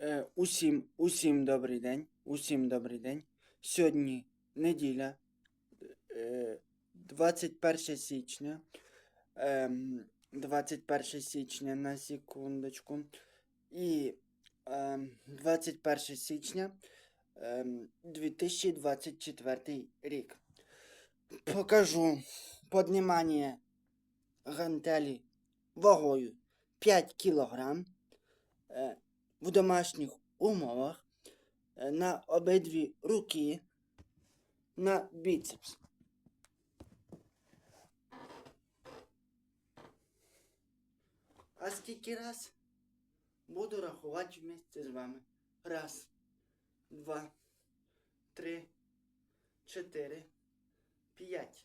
Е, усім, усім добрий день. Усім добрий день. Сьогодні неділя, е, 21 січня. Ем, 21 січня на секундочку. І ем, 21 січня ем, 2024 рік. Покажу піднімання гантелі вагою 5 кілограм е, в домашніх умовах е, на обидві руки на біцепс. А скільки раз буду рахувати вместе з вами. Раз, два, три, чотири, п'ять,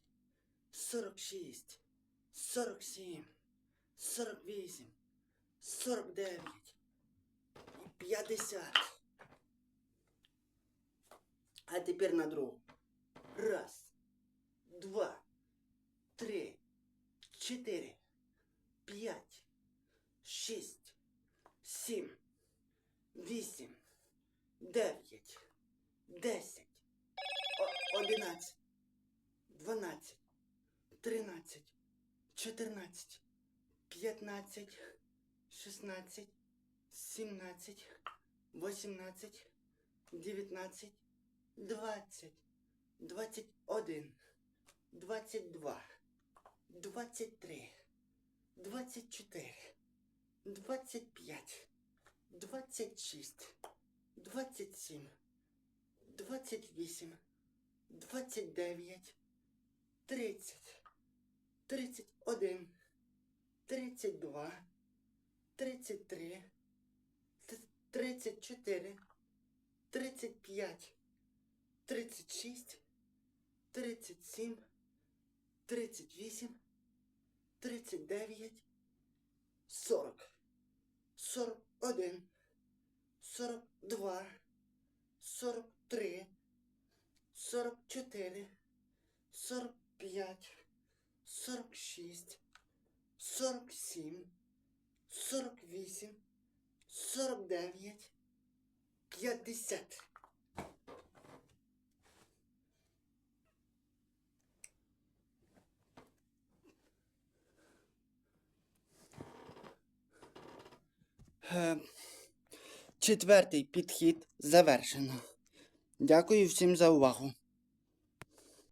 тридцять чотири, тридцять п'ять, тридцять шість, тридцять сім, тридцять вісім, тридцять дев'ять, сорок, сорок один, сорок два, сорок три, сорок чотири, сорок п'ять, сорок шість, сорок сім, сорок вісім, сорок дев'ять, п'ятдесят. А тепер на другу. Раз, два, три, чотири, п'ять, шість, сім, вісім, дев'ять, десять, о- одинадцять, дванадцять, Тринадцять, чотирнадцять, п'ятнадцять, шістнадцять, сімнадцять, вісімнадцять, дев'ятнадцять, двадцять, двадцять один, двадцять два, двадцять три, двадцять чотири, двадцять п'ять, двадцять шість, двадцять сім, двадцять вісім, двадцять дев'ять, тридцять, тридцять один, тридцять два, тридцять три, т- тридцять чотири, тридцять п'ять, тридцять шість, тридцять сім, тридцять вісім, тридцять дев'ять, сорок, сорок один, сорок два, сорок три, сорок чотири, сорок п'ять, сорок шість, сорок сім, сорок вісім, сорок дев'ять, п'ятдесят. Е, Четвертий підхід завершено. Дякую всім за увагу.